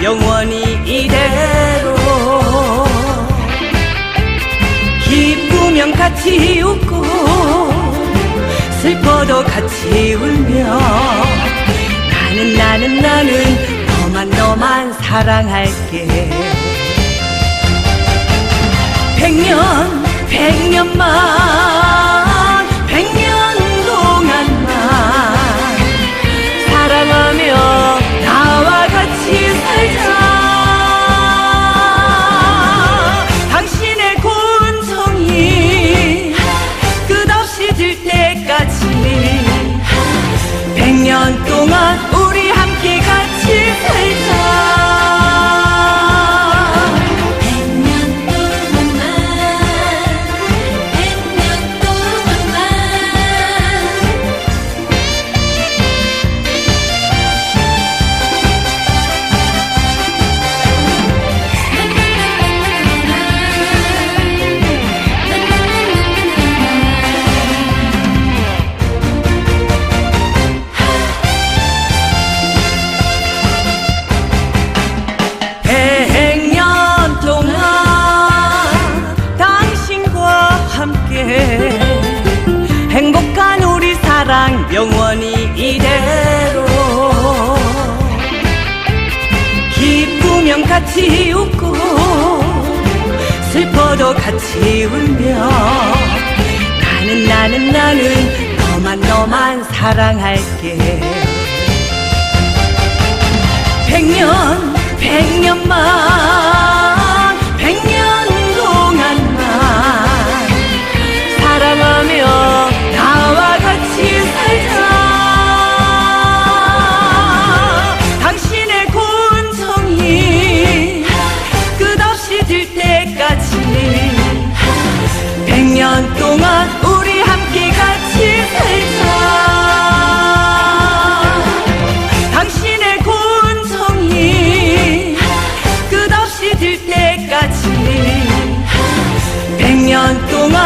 영원히 이대로. 기쁘면 같이 웃고 슬퍼도 같이 울며 나는 나는 나는 너만 너만 사랑할게. 백년 백년만 영원히 이대로. 기쁘면 같이 웃고 슬퍼도 같이 울며 나는 나는 나는 너만 너만 사랑할게. 백년 백년 ang tunga